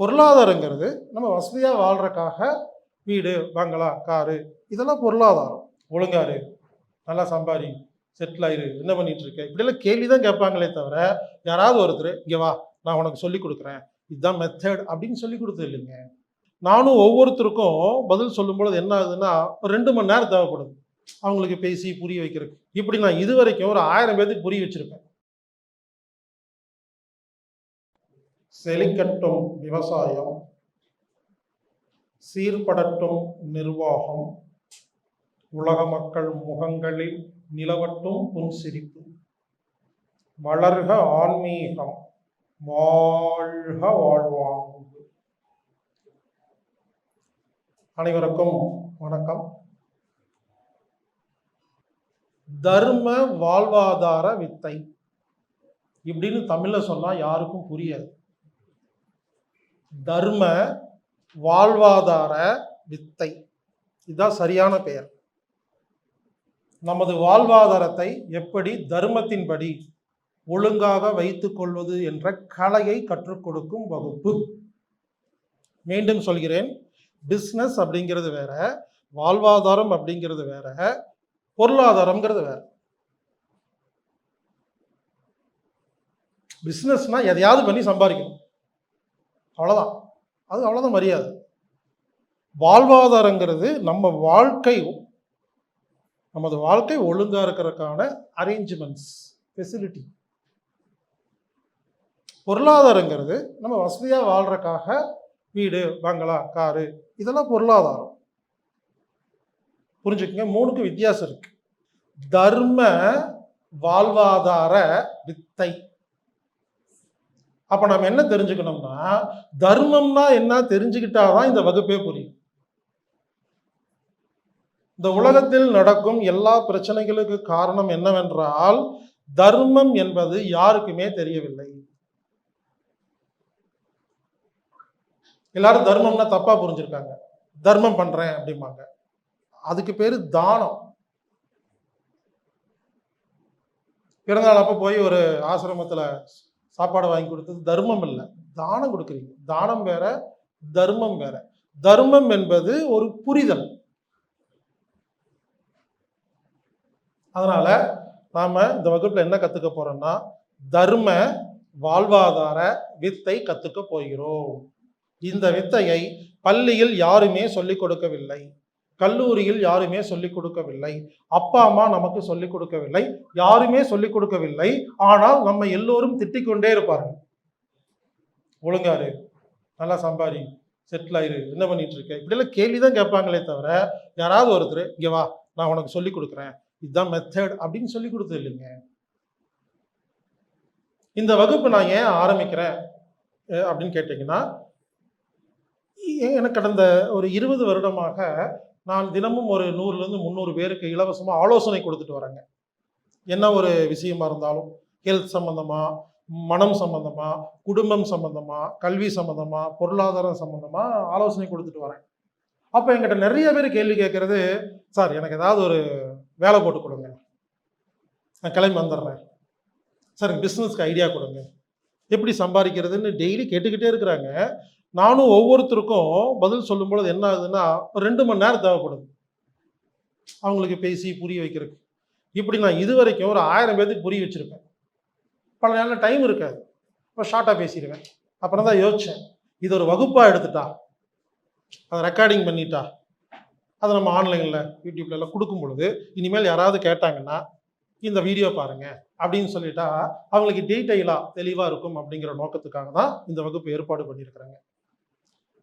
பொருளாதாரங்கிறது நம்ம வசதியாக வாழ்கிறக்காக வீடு பங்களா காரு இதெல்லாம் பொருளாதாரம். ஒழுங்காரு நல்லா சம்பாதி செட்டில் ஆயிரு என்ன பண்ணிட்டு இருக்க? இப்படிலாம் கேள்வி தான் கேட்பாங்களே தவிர யாராவது ஒருத்தர் இங்கே வா நான் உனக்கு சொல்லி கொடுக்குறேன். இதுதான் மெத்தட் அப்படின்னு சொல்லி கொடுத்தது இல்லைங்க. நானும் ஒவ்வொருத்தருக்கும் பதில் சொல்லும் பொழுது என்ன ஆகுதுன்னா ஒரு ரெண்டு மணி நேரம் தேவைப்படுது. அவங்களுக்கு பேசி புரிய வைக்கிறதுக்கு. இப்படி நான் இது வரைக்கும் ஒரு ஆயிரம் பேர்த்துக்கு புரிய வச்சுருப்பேன். செழிக்கட்டும் விவசாயம் சீர்படட்டும் நிர்வாகம் உலக மக்கள் முகங்களில் நிலவட்டும் புன்சிரிப்பு. வளர்க ஆன்மீகம் வாழ்க வாழ்வாங்கு. அனைவருக்கும் வணக்கம். தர்ம வாழ்வாதார வித்தை. இப்படின்னு தமிழில் சொன்னால் யாருக்கும் புரியாது. தர்ம வாழ்வாதார வித்தை. இதுதான் சரியான பெயர். நமது வாழ்வாதாரத்தை எப்படி தர்மத்தின்படி ஒழுங்காக வைத்துக் கொள்வது என்ற கலையை கற்றுக் கொடுக்கும் வகுப்பு. மீண்டும் சொல்கிறேன் பிஸ்னஸ் அப்படிங்கிறது வேற வாழ்வாதாரம் அப்படிங்கிறது வேற பொருளாதாரம்ங்கிறது வேற. பிஸ்னஸ்னா எதையாவது பண்ணி சம்பாதிக்கணும். அவ்வளோதான் அது அவ்வளோதான் மரியாதை. வாழ்வாதாரங்கிறது நம்ம வாழ்க்கை நமது வாழ்க்கை ஒழுங்காக இருக்கிறதுக்கான அரேஞ்ச்மெண்ட்ஸ் ஃபெசிலிட்டி பொருளாதாரங்கிறது நம்ம வசதியாக வாழ்கிறக்காக வீடு பங்களா காரு இதெல்லாம் பொருளாதாரம். புரிஞ்சுக்கங்க? மூணுக்கு வித்தியாசம் இருக்கு. தர்ம வாழ்வாதார வித்தை. அப்ப நம்ம என்ன தெரிஞ்சுக்கணும்னா தர்மம்னா என்ன தெரிஞ்சுக்கிட்டாதான் இந்த வகுப்பே புரியும். இந்த உலகத்தில் நடக்கும் எல்லா பிரச்சனைகளுக்கு காரணம் என்னவென்றால் தர்மம் என்பது யாருக்குமே தெரியவில்லை. எல்லாரும் தர்மம்னா தப்பா புரிஞ்சிருக்காங்க. தர்மம் பண்றேன் அப்படிம்பாங்க. அதுக்கு பேரு தானம். பிறந்தநாள் அப்போ போய் ஒரு ஆசிரமத்துல சாப்பாடு வாங்கி கொடுத்தது தர்மம் இல்லை. தானம் கொடுக்குறீங்க. தானம் வேற தர்மம் வேற. தர்மம் என்பது ஒரு புரிதல். அதனால நாம இந்த வகுப்புல என்ன கத்துக்க போறோம்னா தர்ம வாழ்வாதார வித்தை கத்துக்க போகிறோம். இந்த வித்தையை பள்ளியில் யாருமே சொல்லிக் கொடுக்கவில்லை. கல்லூரியில் யாருமே சொல்லிக் கொடுக்கவில்லை. அப்பா அம்மா நமக்கு சொல்லிக் கொடுக்கவில்லை. யாருமே சொல்லிக் கொடுக்கவில்லை. ஆனால் நம்ம எல்லோரும் திட்டிக் கொண்டே இருப்பார்கள். ஒழுங்காரு நல்லா சம்பாரி. செட்டில் ஆயிரு. என்ன பண்ணிட்டு இருக்க? இப்படிலாம் கேள்வி தான் கேட்பாங்களே தவிர யாராவது ஒருத்தர் இங்கே வா நான் உனக்கு சொல்லிக் கொடுக்குறேன். இதுதான் மெத்தட் அப்படின்னு சொல்லி கொடுத்தது இல்லைங்க. இந்த வகுப்பு நான் ஏன் ஆரம்பிக்கிறேன் அப்படின்னு கேட்டிங்கன்னா எனக்கு கடந்த ஒரு இருபது வருடமாக நான் தினமும் ஒரு நூறுலேருந்து முந்நூறு பேருக்கு இலவசமாக ஆலோசனை கொடுத்துட்டு வரேங்க. என்ன ஒரு விஷயமா இருந்தாலும் ஹெல்த் சம்மந்தமாக மனம் சம்மந்தமாக குடும்பம் சம்மந்தமாக கல்வி சம்மந்தமாக பொருளாதாரம் சம்மந்தமாக ஆலோசனை கொடுத்துட்டு வரேன். அப்போ என்கிட்ட நிறைய பேர் கேள்வி கேட்குறது சார் எனக்கு ஏதாவது ஒரு வேலை போட்டு கொடுங்க. நான் கிளம்பி வந்துடுறேன். சார் பிஸ்னஸ்க்கு ஐடியா கொடுங்க. எப்படி சம்பாதிக்கிறதுன்னு டெய்லி கேட்டுக்கிட்டே இருக்கிறாங்க. நானும் ஒவ்வொருத்தருக்கும் பதில் சொல்லும் பொழுது என்ன ஆகுதுன்னா ஒரு ரெண்டு மணி நேரம் தேவைப்படுது. அவங்களுக்கு பேசி புரிய வைக்கிறதுக்கு. இப்படி நான் இது வரைக்கும் ஒரு ஆயிரம் பேர்த்துக்கு புரிய வச்சுருப்பேன். பல நேரம் டைம் இருக்காது. இப்போ ஷார்ட்டாக பேசிடுவேன். அப்புறம் தான் யோசித்தேன் இது ஒரு வகுப்பாக எடுத்துட்டா? அதை ரெக்கார்டிங் பண்ணிட்டா? அதை நம்ம ஆன்லைனில் யூடியூப்ல எல்லாம் கொடுக்கும் பொழுது இனிமேல் யாராவது கேட்டாங்கன்னா இந்த வீடியோ பாருங்க அப்படின்னு சொல்லிட்டா அவங்களுக்கு டீட்டெயிலாக தெளிவாக இருக்கும் அப்படிங்கிற நோக்கத்துக்காக தான் இந்த வகுப்பு ஏற்பாடு பண்ணியிருக்கிறாங்க.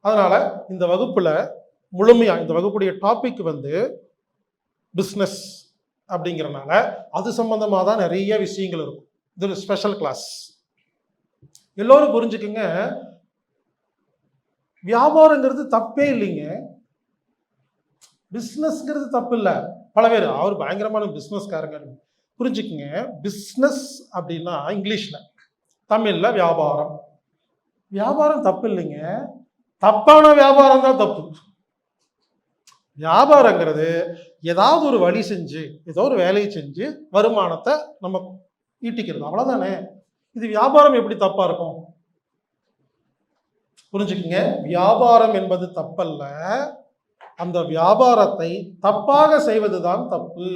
அதனால் இந்த வகுப்பில் முழுமையாக இந்த வகுப்புடைய டாபிக் வந்து பிஸ்னஸ் அப்படிங்கிறனால அது சம்மந்தமாக தான் நிறைய விஷயங்கள் இருக்கும். இது ஒரு ஸ்பெஷல் கிளாஸ் எல்லோரும் புரிஞ்சுக்குங்க. வியாபாரங்கிறது தப்பே இல்லைங்க. பிஸ்னஸ்ங்கிறது தப்பு இல்லை. பல பேர் அவர் பயங்கரமான பிஸ்னஸ்காரங்க புரிஞ்சுக்குங்க. பிஸ்னஸ் அப்படின்னா இங்கிலீஷில் தமிழில் வியாபாரம். வியாபாரம் தப்பு இல்லைங்க. தப்பான வியாபாரம் தான் தப்பு. வியாபாரங்கிறது ஏதாவது ஒரு வழி செஞ்சு ஏதோ ஒரு வேலையை செஞ்சு வருமானத்தை நம்ம ஈட்டிக்கிறது. அவ்வளோதானே இது வியாபாரம் எப்படி தப்பா இருக்கும்? புரிஞ்சுக்கிங்க. வியாபாரம் என்பது தப்பல்ல. அந்த வியாபாரத்தை தப்பாக செய்வதுதான் தப்பு.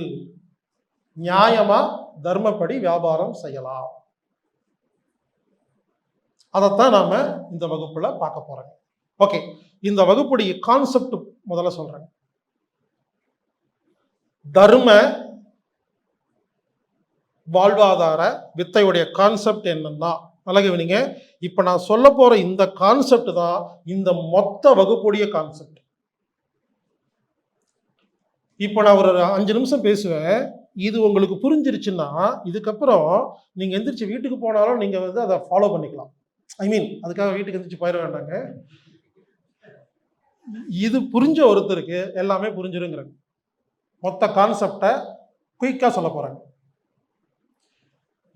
நியாயமா தர்மப்படி வியாபாரம் செய்யலாம். அதைத்தான் நாம இந்த வகுப்புல பார்க்க போறோம். ஓகே இந்த வகுப்புடைய கான்செப்ட் முதல்ல சொல்றேன். தர்ம வாழ்வாதார வித்தையுடைய கான்செப்ட் என்னன்னா நல்லா கவனிங்க இப்ப நான் சொல்ல போற இந்த கான்செப்ட் தான் இந்த மொத்த வகுப்புடைய கான்செப்ட் இப்போ நான் ஒரு அஞ்சு நிமிஷம் பேசுவேன் இது உங்களுக்கு புரிஞ்சிருச்சுன்னா இதுக்கப்புறம் நீங்க எந்திரிச்சு வீட்டுக்கு போனாலும் நீங்க வந்து அதை ஃபாலோ பண்ணிக்கலாம். ஐ மீன் அதுக்காக வீட்டுக்கு எந்திரிச்சு போயிட வேண்டாங்க. இது புரிஞ்ச ஒருத்தருக்கு எல்லாமே புரிஞ்சிருங்கிறாங்க. மொத்த கான்செப்டை குயிக்காக சொல்ல போகிறாங்க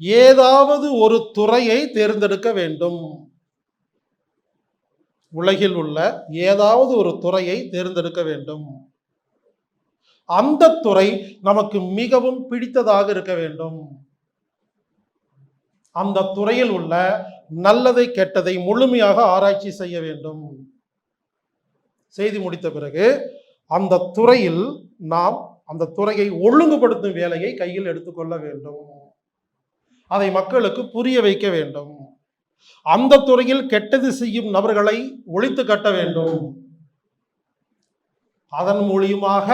ஏதாவது ஒரு துறையை தேர்ந்தெடுக்க வேண்டும். உலகில் உள்ள ஏதாவது ஒரு துறையை தேர்ந்தெடுக்க வேண்டும். அந்த துறை நமக்கு மிகவும் பிடித்ததாக இருக்க வேண்டும். அந்த துறையில் உள்ள நல்லதை கெட்டதை முழுமையாக ஆராய்ச்சி செய்ய வேண்டும். செய்து முடித்த பிறகு அந்த துறையில் நாம் அந்த துறையை ஒழுங்குபடுத்தும் வேலையை கையில் எடுத்துக்கொள்ள வேண்டும். அதை மக்களுக்கு புரிய வைக்க வேண்டும். அந்த துறையில் கெட்டது செய்யும் நபர்களை ஒழித்து கட்ட வேண்டும். அதன் மூலியமாக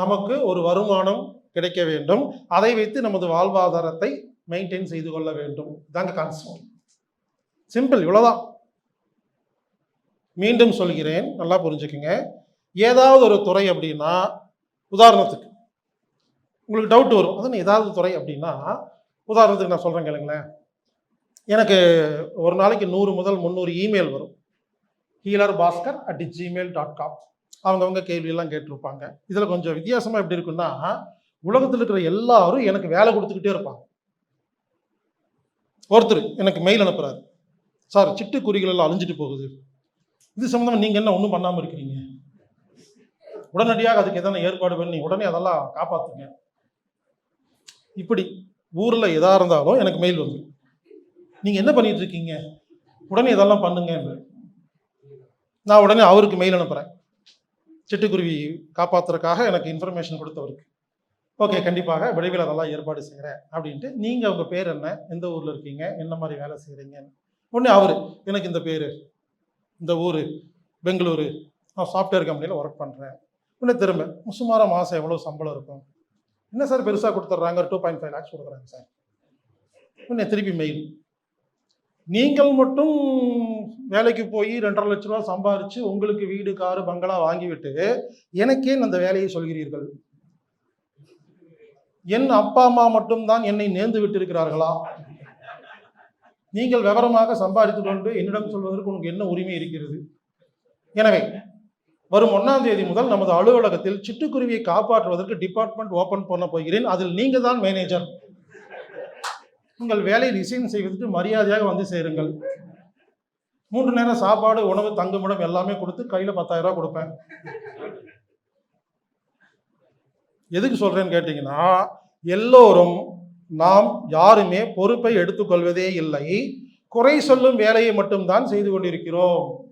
நமக்கு ஒரு வருமானம் கிடைக்க வேண்டும். அதை வைத்து நமது வாழ்வாதாரத்தை மெயின்டைன் செய்து கொள்ள வேண்டும். இதாங்க கான்செப்ட் சிம்பிள் இவ்வளோதான் மீண்டும் சொல்கிறேன் நல்லா புரிஞ்சுக்குங்க. ஏதாவது ஒரு துறை அப்படின்னா உதாரணத்துக்கு உங்களுக்கு டவுட் வரும். அதான் ஏதாவது துறை அப்படின்னா உதாரணத்துக்கு நான் சொல்கிறேன் கேளுங்களேன். எனக்கு ஒரு நாளைக்கு நூறு முதல் முந்நூறு இமெயில் வரும். Healer Baskar at Gmail dot com அவங்கவுங்க கேள்வியெல்லாம் கேட்டிருப்பாங்க. இதில் கொஞ்சம் வித்தியாசமாக எப்படி இருக்குன்னா உலகத்தில் இருக்கிற எல்லாரும் எனக்கு வேலை கொடுத்துக்கிட்டே இருப்பாங்க. ஒருத்தர் எனக்கு மெயில் அனுப்புகிறார் சார் சிட்டுக்குருவிகள் எல்லாம் அழிஞ்சிட்டு போகுது. இது சம்மந்தமாக நீங்கள் என்ன ஒன்றும் பண்ணாமல் இருக்கிறீங்க? உடனடியாக அதுக்கு எதனா ஏற்பாடு பண்ணி உடனே அதெல்லாம் காப்பாற்றுங்க இப்படி ஊரில் எதாக இருந்தாலும் எனக்கு மெயில் வந்து நீங்கள் என்ன பண்ணிட்டு இருக்கீங்க? உடனே இதெல்லாம் பண்ணுங்க நான் உடனே அவருக்கு மெயில் அனுப்புகிறேன் சிட்டுக்குருவி காப்பாத்துறதுக்காக எனக்கு இன்ஃபர்மேஷன் கொடுத்தவருக்கு. ஓகே கண்டிப்பாக விரைவில் அதெல்லாம் ஏற்பாடு செய்கிறேன் அப்படின்ட்டு நீங்கள் உங்கள் பேர் என்ன எந்த ஊரில் இருக்கீங்க என்ன மாதிரி வேலை செய்கிறீங்க உடனே அவர் எனக்கு இந்த பேர் இந்த ஊர் பெங்களூரு நான் சாஃப்ட்வேர் கம்பெனியில் ஒர்க் பண்ணுறேன் உடனே திரும்ப சுமாராக மாதம் எவ்வளோ சம்பளம் இருக்கும்? என்ன சார் பெருசாக கொடுத்துட்றாங்க? டூ பாயிண்ட் ஃபைவ் லேக்ஸ் கொடுக்குறாங்க சார் உடனே திருப்பி மெயில் நீங்கள் மட்டும் வேலைக்கு போய் ரெண்டரை லட்ச ரூபா சம்பாரித்து உங்களுக்கு வீடு காரு பங்களா வாங்கிவிட்டு எனக்கே அந்த வேலையை சொல்கிறீர்கள்? என் அப்பா அம்மா மட்டும்தான் என்னை நேர்ந்து விட்டிருக்கிறார்களா? நீங்கள் விவரமாக சம்பாதித்து கொண்டு என்னிடம் சொல்வதற்கு உனக்கு என்ன உரிமை இருக்கிறது? எனவே வரும் ஒன்றாம் தேதி முதல் நமது அலுவலகத்தில் சிட்டுக்குருவியை காப்பாற்றுவதற்கு டிபார்ட்மெண்ட் ஓபன் பண்ண போகிறேன். அதில் நீங்க தான் மேனேஜர் உங்கள் வேலையை ரிசைன் செய்வதற்கு மரியாதையாக வந்து சேருங்கள். மூன்று நேரம் சாப்பாடு உணவு தங்குமிடம் எல்லாமே கொடுத்து கையில் பத்தாயிரம் ரூபாய் கொடுப்பேன். எதுக்கு சொல்றேன்னு கேட்டிங்கன்னா எல்லோரும் நாம் யாருமே பொறுப்பை எடுத்துக்கொள்வதே இல்லை. குறை சொல்லும் வேலையை மட்டும்தான் செய்து கொண்டிருக்கிறோம்.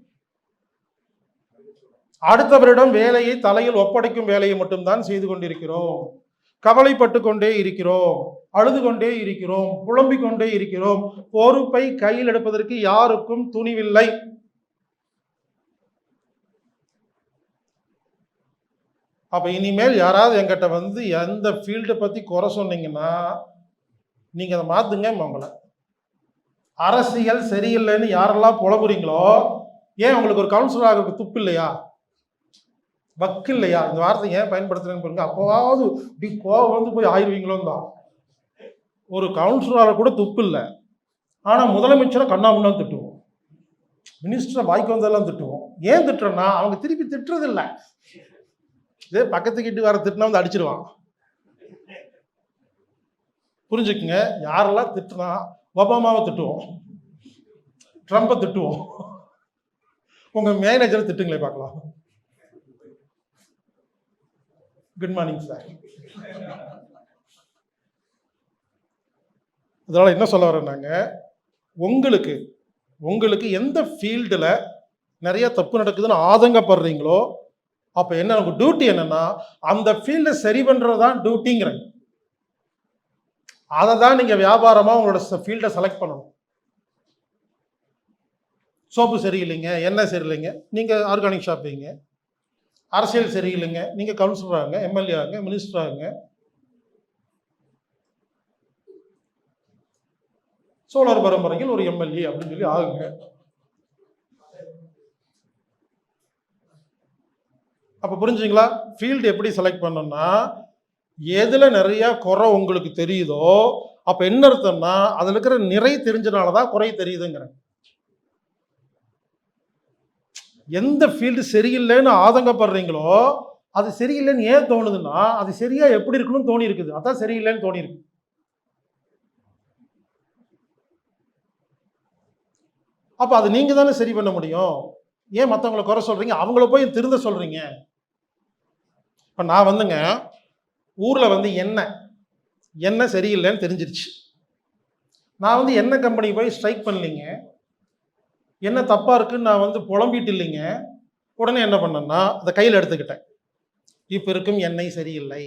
அடுத்தவரிடம் வேலையை தலையில் ஒப்படைக்கும் வேலையை மட்டும்தான் செய்து கொண்டிருக்கிறோம். கவலைப்பட்டு கொண்டே இருக்கிறோம். அழுது கொண்டே இருக்கிறோம். புலம்பிக் கொண்டே இருக்கிறோம். பொறுப்பை கையில் எடுப்பதற்கு யாருக்கும் துணிவில்லை. அப்ப இனிமேல் யாராவது என்கிட்ட வந்து எந்த ஃபீல்டை பத்தி குறை சொன்னீங்கன்னா நீங்க அதை மாத்துங்க உங்களை அரசியல் சரியில்லைன்னு யாரெல்லாம் புலம்புறீங்களோ ஏன் உங்களுக்கு ஒரு கவுன்சிலர் ஆகிறதுக்கு துப்பு இல்லையா? வக்கு இல்லையா? இந்த வார்த்தை ஏன் பயன்படுத்துறேன்னு பாருங்க. அப்போவாவது இப்படி கோவம் வந்து போய் ஆயிடுவீங்களோன்னு தான். ஒரு கவுன்சிலரால் கூட துப்பு இல்லை. ஆனால் முதலமைச்சரை கண்ணாமுன்னா திட்டுவோம். மினிஸ்டரை வாய்க்கு வந்தெல்லாம் திட்டுவோம். ஏன் திட்டுறோன்னா அவங்க திருப்பி திட்டுறது இல்லை இதே பக்கத்து கிட்டு வர திட்டினா வந்து அடிச்சிருவான். புரிஞ்சுக்குங்க. யாரெல்லாம் திட்டுனா ஒபாமாவை திட்டுவோம். ட்ரம்பை திட்டுவோம். உங்கள் மேனேஜரை திட்டுங்களே பார்க்கலாம். குட் மார்னிங் சார் அதனால் என்ன சொல்ல வரேன்னாங்க உங்களுக்கு உங்களுக்கு எந்த ஃபீல்டில் நிறைய தப்பு நடக்குதுன்னு ஆதங்கப்படுறீங்களோ அப்போ என்ன உங்க டியூட்டி என்னென்னா அந்த ஃபீல்டை சரி பண்ணுறது தான் டியூட்டிங்கிறேன் அதை தான் நீங்கள் வியாபாரமாக உங்களோட ஃபீல்டை செலக்ட் பண்ணணும். சோப்பு சரியில்லைங்க எண்ணெய் சரியில்லைங்க நீங்கள் ஆர்கானிக் ஷாப் வைங்க அரசியல் சரியில்லைங்க நீங்கள் கவுன்சிலர் ஆகுங்க எம்எல்ஏ ஆகுங்க மினிஸ்டர் ஆகுங்க. சோழர் பரம்பரையில் ஒரு எம்எல்ஏ அப்படின்னு சொல்லி ஆகுங்க. அப்போ புரிஞ்சுங்களா ஃபீல்டு எப்படி செலக்ட் பண்ணணும்னா எதில் நிறையா குறை உங்களுக்கு தெரியுதோ அப்போ என்ன அர்த்தம்னா அதில் இருக்கிற நிறை தெரிஞ்சனாலதான் குறை தெரியுதுங்கிறேன் எந்த ஃபீல்டு சரியில்லைன்னு ஆதங்கப்படுறீங்களோ அது சரியில்லைன்னு ஏன் தோணுதுன்னா அது சரியா எப்படி இருக்கணும்னு தோணி இருக்குது அதான் சரியில்லைன்னு தோணி இருக்கு அப்ப அது நீங்கள் தானே சரி பண்ண முடியும். ஏன் மற்றவங்களை குறை சொல்கிறீங்க அவங்கள போய் திருந்த சொல்கிறீங்க இப்போ நான் வந்துங்க ஊரில் வந்து எண்ணெய் எண்ணெய் சரியில்லைன்னு தெரிஞ்சிருச்சு. நான் வந்து எண்ணெய் கம்பெனி போய் ஸ்ட்ரைக் பண்ணலிங்க? என்ன தப்பாக இருக்குன்னு நான் வந்து புலம்பிட்டு இல்லைங்க உடனே என்ன பண்ணேன்னா அதை கையில் எடுத்துக்கிட்டேன். இப்போ இருக்கும் எண்ணெய் சரியில்லை.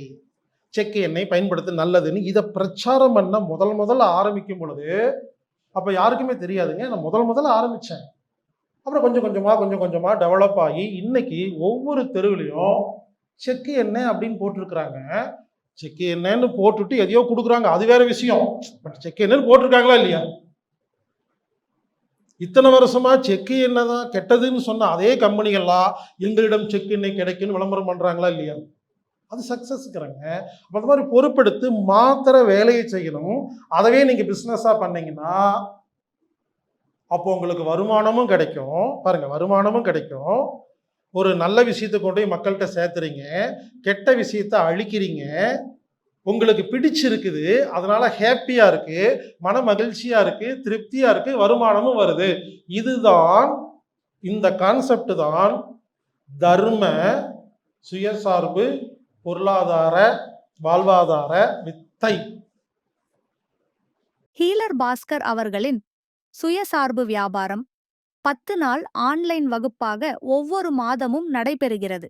செக்கு எண்ணெய் பயன்படுத்த நல்லதுன்னு இதை பிரச்சாரம் பண்ண முதல் முதல்ல ஆரம்பிக்கும் பொழுது அப்போ யாருக்குமே தெரியாதுங்க. நான் முதல் முதல்ல ஆரம்பித்தேன் அப்புறம் கொஞ்சம் கொஞ்சமாக கொஞ்சம் கொஞ்சமாக டெவலப் ஆகி இன்னைக்கு ஒவ்வொரு தெருவிலையும் செக்கு எண்ணெய் அப்படின்னு போட்டிருக்கிறாங்க. செக்கு எண்ணெய்னு போட்டுட்டு எதையோ கொடுக்குறாங்க. அது வேற விஷயம். பட் செக்கு எண்ணெய்னு போட்டிருக்காங்களா இல்லையா? இத்தனை வருஷமா செக்கு எண்ணெய் தான் கெட்டதுன்னு சொன்ன அதே கம்பெனிகள்லாம் எங்களிடம் செக்கு எண்ணெய் கிடைக்குன்னு விளம்பரம் பண்றாங்களா இல்லையா? அது சக்சஸ்ங்கிறாங்க. அப்ப அந்த மாதிரி பொறுப்பெடுத்து மாத்திர வேலையை செய்யணும். அதவே நீங்க பிசினஸா பண்ணீங்கன்னா அப்போ உங்களுக்கு வருமானமும் கிடைக்கும். பாருங்க வருமானமும் கிடைக்கும். ஒரு நல்ல விஷயத்தை கொண்டு போய் மக்கள்கிட்ட சேர்த்துறீங்க கெட்ட விஷயத்தை அழிக்கிறீங்க உங்களுக்கு பிடிச்சிருக்குது அதனால ஹாப்பியாக இருக்குது மன மகிழ்ச்சியாக இருக்குது திருப்தியாக இருக்குது வருமானமும் வருது. இதுதான் இந்த கான்செப்ட் தான் தர்ம சுயசார்பு பொருளாதார வாழ்வாதார வித்தை. ஹீலர் பாஸ்கர் அவர்களின் சுயசார்பு வியாபாரம் பத்து நாள் ஆன்லைன் வகுப்பாக ஒவ்வொரு மாதமும் நடைபெறுகிறது.